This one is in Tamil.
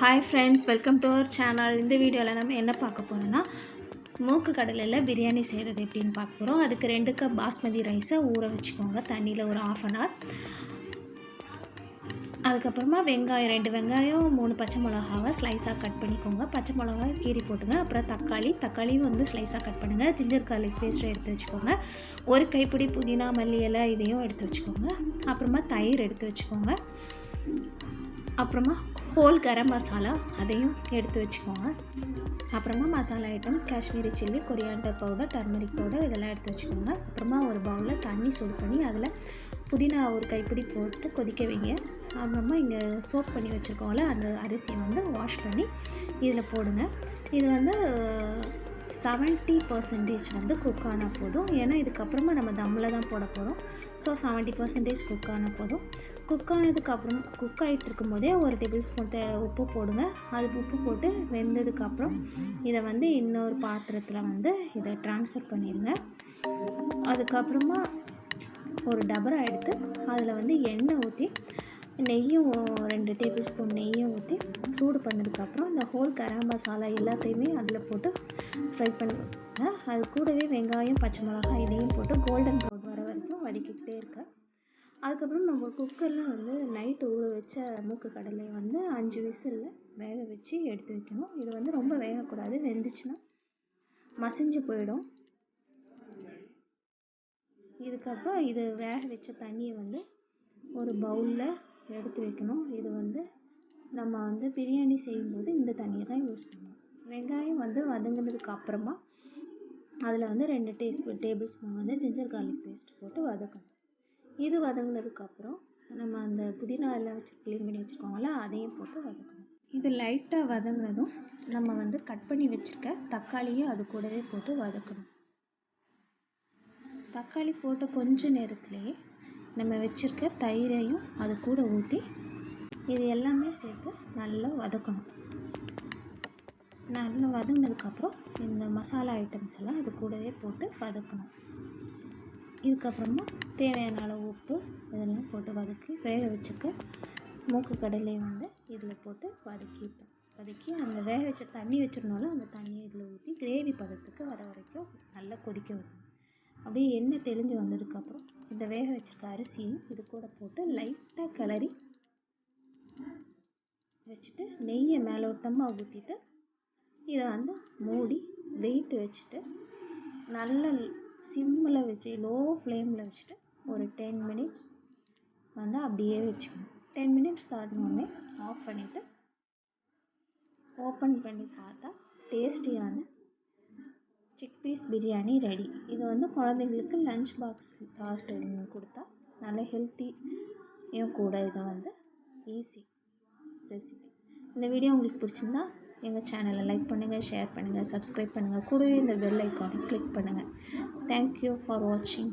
Hi friends welcome to our channel இந்த வீடியோவில் நம்ம என்ன பார்க்க போகிறோன்னா மூக்கு கடலையில் பிரியாணி செய்கிறது எப்படின்னு பார்க்க போகிறோம் அதுக்கு ரெண்டு கப் பாஸ்மதி ரைஸை ஊற வச்சுக்கோங்க. தண்ணியில் ஒரு ஆஃப் அன் ஹவர் அதுக்கப்புறமா வெங்காயம் ரெண்டு வெங்காயம் மூணு பச்சை மிளகாவை ஸ்லைஸாக கட் பண்ணிக்கோங்க. பச்சை மிளகாய் கீரி போட்டுங்க. அப்புறம் தக்காளி தக்காளியும் வந்து ஸ்லைஸாக கட் பண்ணுங்கள் ஜிஞ்சர் கார்லிக் பேஸ்ட்டை எடுத்து வச்சுக்கோங்க. ஒரு கைப்பிடி புதினா மல்லி இலை இதையும் எடுத்து வச்சுக்கோங்க. அப்புறமா தயிர் எடுத்து வச்சுக்கோங்க. அப்புறமா ஹோல் கரம் மசாலா அதையும் எடுத்து வச்சுக்கோங்க. அப்புறமா masala items Kashmiri chilli coriander powder turmeric powder இதெல்லாம் எடுத்து வச்சுக்கோங்க. அப்புறமா ஒரு பவுலில் தண்ணி சூடு பண்ணி அதில் புதினா ஒரு கைப்பிடி போட்டு கொதிக்க வைங்க. அப்புறமா இங்கே சோப் பண்ணி வச்சுருக்கோம்ல அந்த அரிசியை வந்து வாஷ் பண்ணி இதில் போடுங்க. இது வந்து செவன்ட்டி பர்சன்டேஜ் வந்து குக் ஆனால் போதும். ஏன்னா இதுக்கப்புறமா நம்ம தம்மில் தான் போட போகிறோம் ஸோ செவன்ட்டி பர்சன்டேஜ் குக் ஆனால் போதும். குக் ஆனதுக்கப்புறம் குக் ஆகிட்டு இருக்கும்போதே ஒரு டேபிள் ஸ்பூன் உப்பு போடுங்க. அது உப்பு போட்டு வெந்ததுக்கப்புறம் இதை வந்து இன்னொரு பாத்திரத்தில் வந்து இதை ட்ரான்ஸ்ஃபர் பண்ணிடுங்க அதுக்கப்புறமா ஒரு டபரா எடுத்து அதில் வந்து எண்ணெய் ஊற்றி நெய்யும் ரெண்டு டேபிள் ஸ்பூன் நெய்யும் ஊற்றி சூடு பண்ணதுக்கப்புறம் இந்த ஹோல் கரம் மசாலா எல்லாத்தையுமே அதில் போட்டு ஃப்ரை பண்ணுவேன் அது கூடவே வெங்காயம் பச்சை மிளகாய் இதையும் போட்டு கோல்டன் ப்ரௌன் வர வரைக்கும் வதக்கிக்கிட்டே இருக்கேன் அதுக்கப்புறம் நம்ம குக்கரில் வந்து நைட்டு ஊற வச்ச மூக்கு கடலையை வந்து அஞ்சு விசிலில் வேக வச்சு எடுத்து வைக்கணும். இது வந்து ரொம்ப வேகக்கூடாது. வெந்துச்சுன்னா மசிஞ்சு போயிடும். இதுக்கப்புறம் இது வேக வச்ச தண்ணியை வந்து ஒரு பவுலில் எடுத்து வைக்கணும். இது வந்து நம்ம வந்து பிரியாணி செய்யும்போது இந்த தண்ணியை தான் யூஸ் பண்ணுவோம் வெங்காயம் வந்து வதங்கினதுக்கு அப்புறமா அதில் வந்து ரெண்டு டீஸ்பூன் டேபிள் ஸ்பூன் வந்து ஜிஞ்சர் கார்லிக் பேஸ்ட் போட்டு வதக்கணும். இது வதங்கினதுக்கப்புறம் நம்ம அந்த புதினா எல்லாம் வச்சு க்ளீன் பண்ணி வச்சுருக்கோங்கள அதையும் போட்டு வதக்கணும். இது லைட்டாக வதங்கினதும் நம்ம வந்து கட் பண்ணி வச்சுருக்க தக்காளியும் அது கூடவே போட்டு வதக்கணும். தக்காளி போட்ட கொஞ்ச நேரத்துலேயே நம்ம வச்சுருக்க தயிரையும் அது கூட ஊற்றி இது எல்லாமே சேர்த்து நல்லா வதக்கணும். நல்லா வதங்கினதுக்கப்புறம் இந்த மசாலா ஐட்டம்ஸ் எல்லாம் இது கூடவே போட்டு வதக்கணும். இதுக்கப்புறமா தேவையான அளவு உப்பு இதெல்லாம் போட்டு வதக்கி வேக வச்சுக்க மூக்கு கடலையை வந்து இதில் போட்டு வதக்கிப்போம் வதக்கி அந்த வேக வச்ச தண்ணி வச்சுருந்தோம்ல அந்த தண்ணியை இதில் ஊற்றி கிரேவி பதத்துக்கு வர வரைக்கும் நல்லா கொதிக்க வைக்கணும். அப்படியே எண்ணெய் தெளிஞ்சு வந்ததுக்கப்புறம் இந்த வேக வச்சுருக்க அரிசியும் இது கூட போட்டு லைட்டாக கிளறி வச்சுட்டு நெய்யை மேலோட்டமாக ஊற்றிட்டு இதை வந்து மூடி வெயிட் வச்சுட்டு நல்ல சிம்மில் வச்சு லோ ஃப்ளேமில் வச்சுட்டு ஒரு டென் மினிட்ஸ் வந்து அப்படியே வச்சுக்கணும். டென் மினிட்ஸ் தாண்டினோடனே ஆஃப் பண்ணிவிட்டு ஓப்பன் பண்ணி பார்த்தா டேஸ்டியான சிக் பீஸ் பிரியாணி ரெடி இது வந்து குழந்தைங்களுக்கு லஞ்ச் பாக்ஸ் கொடுத்தா நல்ல ஹெல்த்தியும் கூட இது வந்து ஈஸி ரெசிபி இந்த வீடியோ உங்களுக்கு பிடிச்சிருந்தா எங்கள் சேனலை லைக் பண்ணுங்கள் ஷேர் பண்ணுங்கள் சப்ஸ்கிரைப் பண்ணுங்கள் கூடவே இந்த பெல் ஐக்கானை கிளிக் பண்ணுங்கள் தேங்க்யூ ஃபார் வாட்சிங்